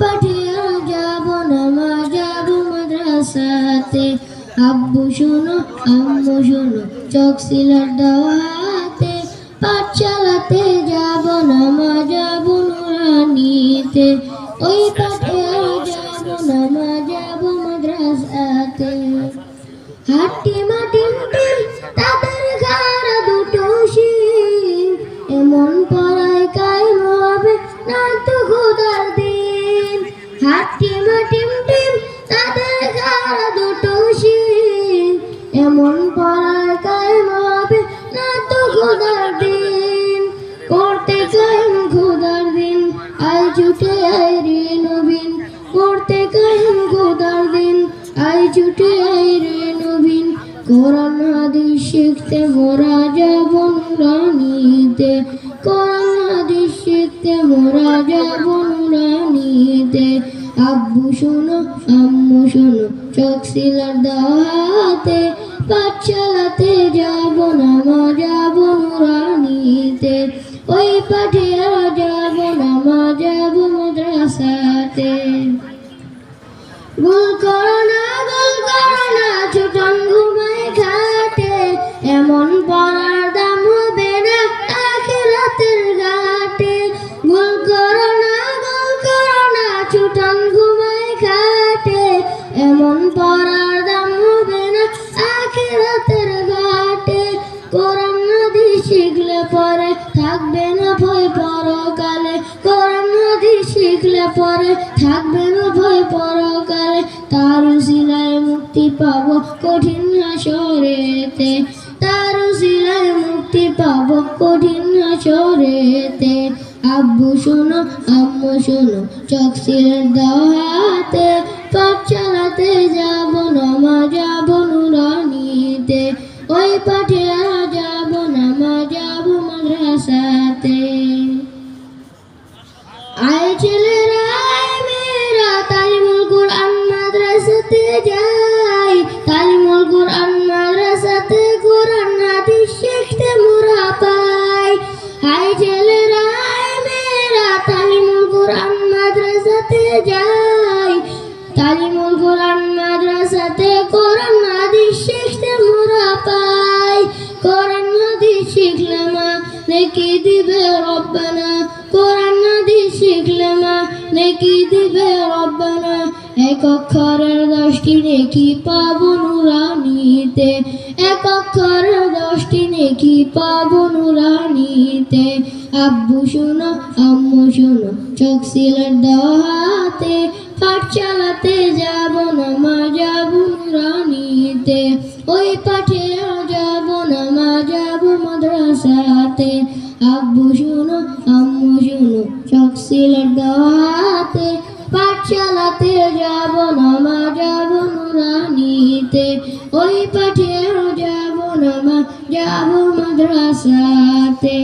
পাঠে যাব না, মা যাব মাদ্রাসাতে। আব্বু শোনো, আম্মু শোনো, চোখ সিলার দাওয়াতে। পাঠশালাতে যাব না, মা যাব নুরানিতে। ওই পাঠে যাব না, মা যাব মাদ্রাসাতে। হাট্টি মাটিমটি শির এমন পড়ায় কায়েম হবে না তো খোদার দিন। করতে কায়েম খোদার দিন আয় ছুটে আয় রে নবীন। করতে কায়েম খোদার দিন আয় ছুটে আয় রে নবীন। কোরআন, হাদিস শিখতে মোরা যাব নুরানিতে। কোরআন, হাদিস শিখতে মোরা আব্বু শোনো, আম্মু শোনো, চোখ সিলার পাঠশালাতে যাব না, মা যাব নুরানিতে। ওই পাঠে যাব না, মা যাব মাদ্রাসাতে। ভুল করো না ভুল করো না ছোটন এমন পড়ার দাম হবে না। আখেরাতের ঘাটে কোরআন নদী শিখলে পরে থাকবে না ভয় পরকালে। কোরআন নদী শিখলে পরে থাকবে না ভয় পরকালে। তার সিলায় মুক্তি পাবো কঠিন হাসরেতে। তার সিলায় মুক্তি পাবো কঠিন হাসরেতে। আব্বু শোনো, আম্মু শোনো, চোখ সিলের দাওয়াতে পাঠ চালাতে যাব না মা যাব নুরানিতে। ওই পাঠে যাব না মা যাব মাদ্রাসাতে। আয় ছেলেরা, আয় মেয়েরা, তালিমুল কোরআন মাদ্রাসাতে যাই। তালিমুল কোরআন মাদ্রাসাতে কোরআন হাদিস শিখতে মোরা পাই। আয় ছেলেরা, আয় মেয়েরা, তালিমুল কোরআন মাদ্রাসাতে যাই। তালিমুল কোরআন মাদ্রাসাতে, কোরআন হাদিস শিখতে মোরা পাই। কোরআন হাদিস শিখলে মা নেকি দিবে রব্বানা। কোরআন হাদিস শিখলে মা নেকি দিবে রব্বানা। এক অক্ষরের দশটি নেকি পাবো নুরানিতে। এক অক্ষরের দশটি নেকি পাবো নুরানিতে। আব্বু শোনো, আম্মু শোনো, চোখ সিলের পাঠ চালাতে যাব না মা যাব নুরানিতে ওই পাঠে যাব না মা যাব মাদ্রাসাতে। আব্বু শোনো, আম্মু শোনো, চোখ সিলের দহাতে পাঠ চালাতে যাব না মা যাব নুরানিতে ওই পাঠে যাব না মা যাব মাদ্রাসাতে।